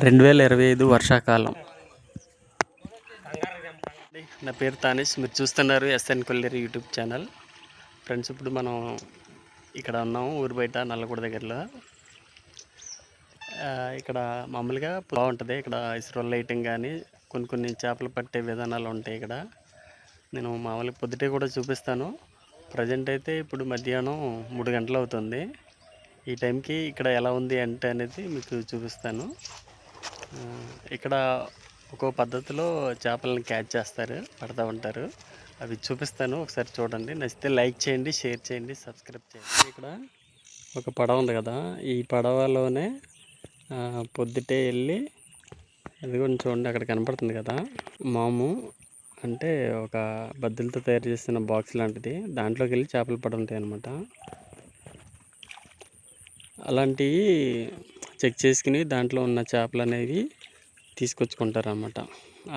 రెండు వేల ఇరవై ఐదు వర్షాకాలం. నా పేరు తానేష్. మీరు చూస్తున్నారు SN Kolleru YouTube channel. Friends ఇప్పుడు మనం ఇక్కడ ఉన్నాం ఊరు బయట నల్లగూడ దగ్గరలో. ఇక్కడ మామూలుగా బాగుంటుంది. ఇక్కడ ఇస్రో లైటింగ్ కానీ కొన్ని కొన్ని చేపలు పట్టే విధానాలు ఉంటాయి ఇక్కడ. నేను మామూలుగా పొద్దుటే కూడా చూపిస్తాను. ప్రజెంట్ అయితే ఇప్పుడు మధ్యాహ్నం మూడు గంటలు అవుతుంది. ఈ టైంకి ఇక్కడ ఎలా ఉంది అంటే అనేది మీకు చూపిస్తాను. ఇక్కడ ఒక్కో పద్ధతిలో చేపలను క్యాచ్ చేస్తారు పడతా ఉంటారు. అవి చూపిస్తాను ఒకసారి చూడండి. నచ్చితే లైక్ చేయండి షేర్ చేయండి సబ్స్క్రైబ్ చేయండి. ఇక్కడ ఒక పడవ ఉంది కదా ఈ పడవలోనే పొద్దుటే వెళ్ళి అది కూడా చూడండి అక్కడ కనపడుతుంది కదా. మాము అంటే ఒక బద్దలతో తయారు చేసిన బాక్స్ లాంటిది. దాంట్లోకి వెళ్ళి చేపలు పడి ఉంటాయి అన్నమాట అలాంటివి చెక్ చేసుకుని దాంట్లో ఉన్న చేపలు అనేవి తీసుకొచ్చుకుంటారు అన్నమాట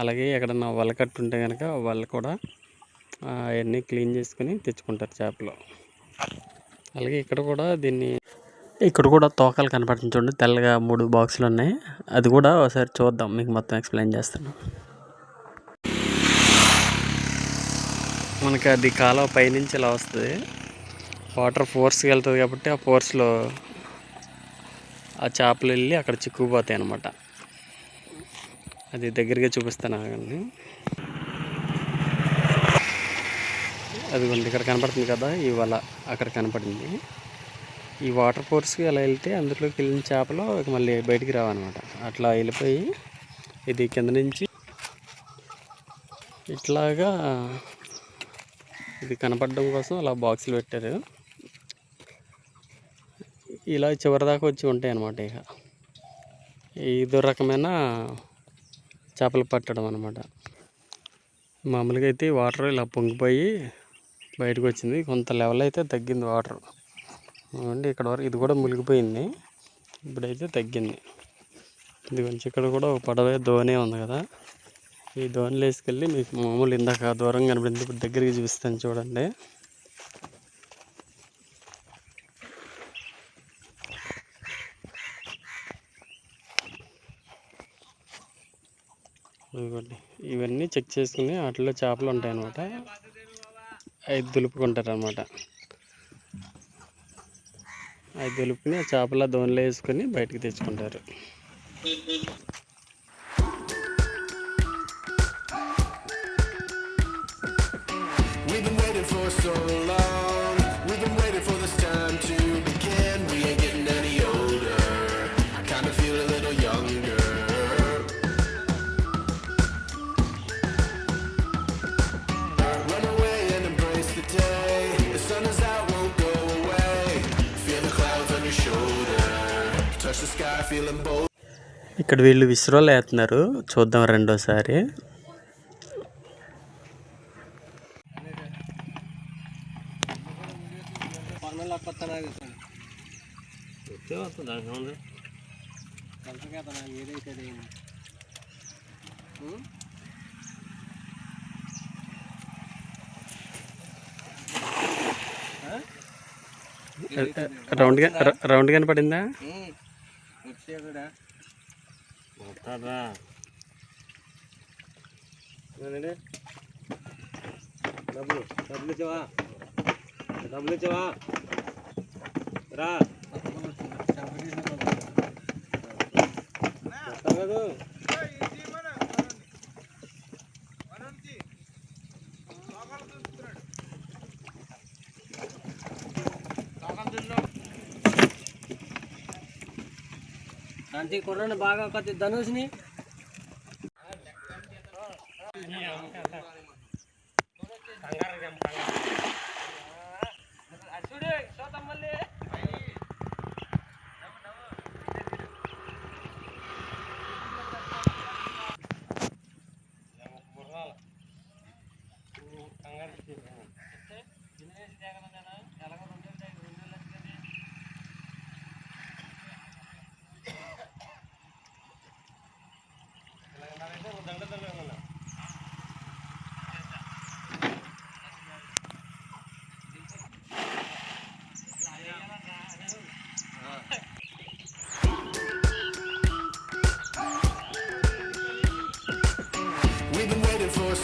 అలాగే ఎక్కడన్నా వలకట్టు ఉంటే కనుక వాళ్ళు కూడా అవన్నీ క్లీన్ చేసుకుని తెచ్చుకుంటారు చేపలు. అలాగే ఇక్కడ కూడా దీన్ని ఇక్కడ కూడా తోకలు కనపడుతుంది చూడండి తెల్లగా మూడు బాక్సులు ఉన్నాయి. అది కూడా ఒకసారి చూద్దాం మీకు మొత్తం ఎక్స్ప్లెయిన్ చేస్తాను. మనకి అది కాలువ పైనుంచి ఇలా వస్తుంది. వాటర్ ఫోర్స్కి వెళ్తుంది కాబట్టి ఆ ఫోర్స్లో ఆ చేపలు వెళ్ళి అక్కడ చిక్కుకుపోతాయి అనమాట అది దగ్గరగా చూపిస్తాను ఆగండి. అది ఇక్కడ కనపడుతుంది కదా ఇవాళ అక్కడ కనపడింది. ఈ వాటర్ ఫోర్స్కి అలా వెళ్తే అందులోకి వెళ్ళిన చేపలు మళ్ళీ బయటికి రావన్నమాట. అట్లా వెళ్ళిపోయి ఇది కింద నుంచి ఇట్లాగా ఇది కనపడడం కోసం అలా బాక్సులు పెట్టారు. ఇలా చివరి దాకా వచ్చి ఉంటాయి అన్నమాట ఇక ఇదో రకమైన చేపలు పట్టడం అనమాట మామూలుగా అయితే వాటర్ ఇలా పొంగిపోయి బయటకు వచ్చింది. కొంత లెవెల్ అయితే తగ్గింది వాటర్. అండి ఇక్కడ వరకు ఇది కూడా మునిగిపోయింది. ఇప్పుడైతే తగ్గింది. ఇది కొంచెం ఇక్కడ కూడా ఒక పడవ ధోని ఉంది కదా. ఈ ధోనిలో వేసుకెళ్ళి మీకు మామూలు ఇందాక దూరంగా కనబడింది ఇప్పుడు దగ్గరికి చూపిస్తాను చూడండి. ఇదిగోండి ఇవన్నీ చెక్ చేసుకుని వాటిలో చేపలు ఉంటాయన్నమాట. అవి దులుపుకుంటారు అనమాట అవి దులుపుకుని ఆ చేపల దోణిలో వేసుకొని బయటికి తెచ్చుకుంటారు. We've been waiting for so long. ఇక్కడ వీళ్ళు విశ్రాలు వేస్తున్నారు. చూద్దాం రెండోసారి. రౌండ్ రౌండ్ కనపడిందా? డబ్బులు డబ్బులు ఇచ్చావా? డబ్బులు ఇచ్చావా? రా. కదా. అంతే కొనండి బాగా కొద్ది ధనుష్ని. కంగారు చూడు సోతం మళ్ళీ.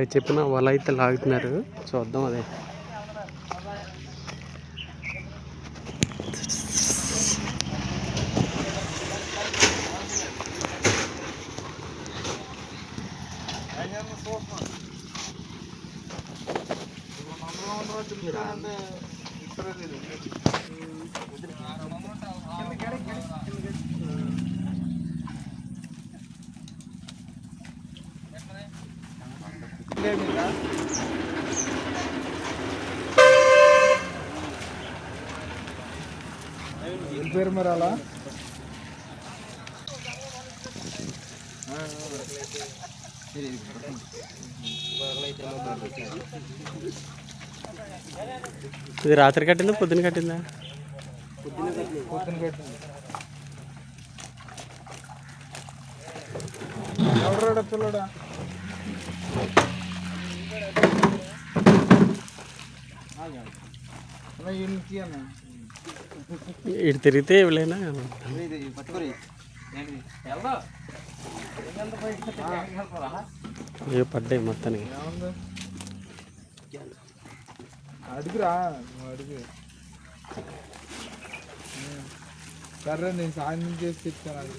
ఇందాక చెప్పిన వల అయితే లాగుతున్నారు. చూద్దాం అదే. వెళ్ళిపోయారు మరి అలా? ఇది రాత్రి కట్టిందా పొద్దున కట్టిందా? పొద్దున కట్టింది. ఎవడరాడా పిల్లడా? ఇటు తిరిగితే ఇవ్వలేనా ఏ పడ్డాయి మొత్తానికి. అడుగురా నువ్వు అడుగు. సరే నేను సాయం చేసి చెప్తాను. అది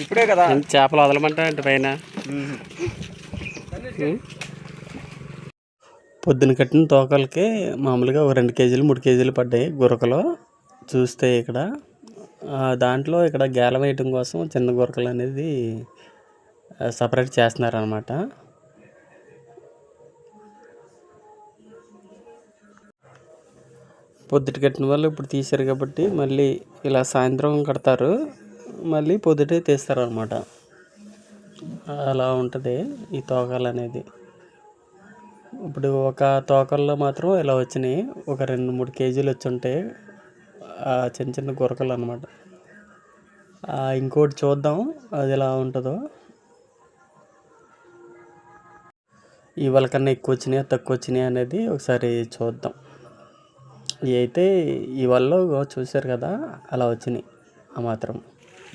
ఇప్పుడే కదా. చేపలు వదలమంటారంటే పైన? పొద్దున కట్టిన తోకలకి మామూలుగా ఒక రెండు కేజీలు మూడు కేజీలు పడ్డాయి గురకలు. చూస్తే ఇక్కడ దాంట్లో ఇక్కడ గేల వేయటం కోసం చిన్న గురకలు అనేది సపరేట్ చేస్తున్నారు అనమాట పొద్దుట కట్టిన వాళ్ళు ఇప్పుడు తీశారు కాబట్టి మళ్ళీ ఇలా సాయంత్రం కడతారు. మళ్ళీ పొద్దుటే తీస్తారు అనమాట అలా ఉంటుంది ఈ తోకలు అనేది. ఇప్పుడు ఒక తోకల్లో మాత్రం ఇలా వచ్చినాయి. ఒక రెండు మూడు కేజీలు వచ్చి ఉంటాయి. ఆ చిన్న చిన్న గురకలు అనమాట ఇంకోటి చూద్దాం అది ఎలా ఉంటుందో. ఇవాళ కన్నా ఎక్కువ వచ్చినాయా తక్కువ వచ్చినాయా అనేది ఒకసారి చూద్దాం. ఇవి అయితే ఇవాళ చూశారు కదా అలా వచ్చినాయి ఆ మాత్రం.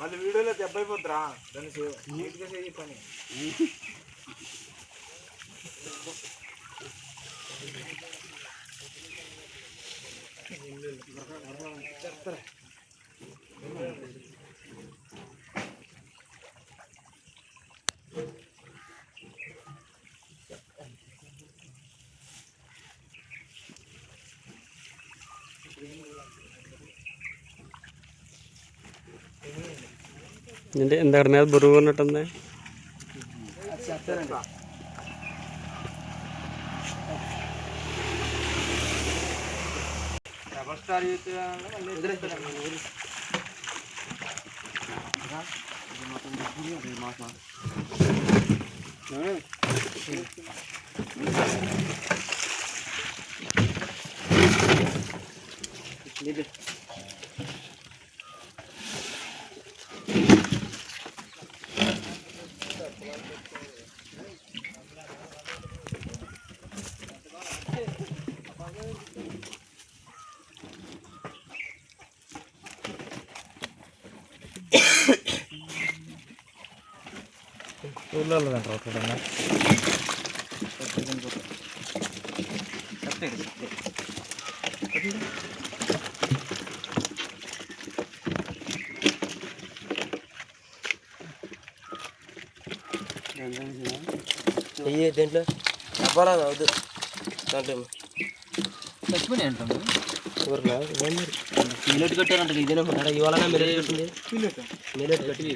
మళ్ళీ వీడియోలో దెబ్బ అయిపోద్దిరా. దాన్ని నీట్గా చేయి పని. చెప్తారా? ഇതിന്റെ എന്താ പറഞ്ഞത് ബുറു പറഞ്ഞിട്ടെന്നേ Thank you. మళ్ళీ ఊళ్ళో అంటారు అయ్యే దేంట్లో డబ్బాలా వద్దు దాంట్లో చచ్చిపోయినాయి అంటాము ఊరినా మిల్లెట్ కట్టారంట ఇదేనా ఉంటారా ఇవాళ మిల్లెట్ కట్టింది మిల్లెట్ కట్టి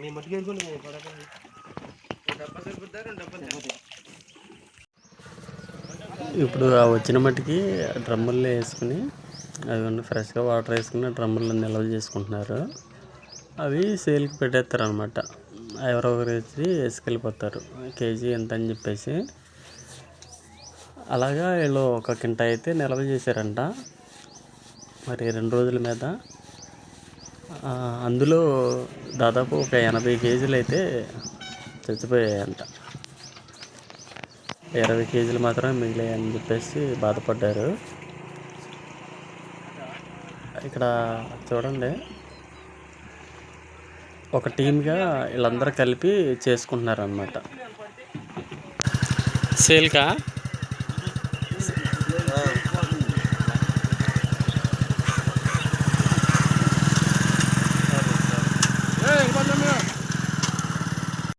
మీ మట్టుకు వెళ్ళిపోండి మీరు పడకండి. ఇప్పుడు ఆ వచ్చిన మట్టికి డ్రమ్ముల్లో వేసుకుని అవి ఫ్రెష్గా వాటర్ వేసుకుని డ్రమ్ముల్లో నిల్వ చేసుకుంటున్నారు. అవి సేల్కి పెట్టేస్తారు అనమాట ఎవరొకరు వచ్చి వేసుకెళ్ళిపోతారు. కేజీ ఎంత అని చెప్పేసి. అలాగా వీళ్ళు ఒక కింట అయితే నిల్వ చేశారంట. మరి రెండు రోజుల మీద అందులో దాదాపు ఒక ఎనభై కేజీలు అయితే చచ్చిపోయాయంట. ఇరవై కేజీలు మాత్రమే మిగిలాయని చెప్పేసి బాధపడ్డారు. ఇక్కడ చూడండి. ఒక టీమ్గా వీళ్ళందరూ కలిపి చేసుకుంటున్నారు అనమాట సేల్కా?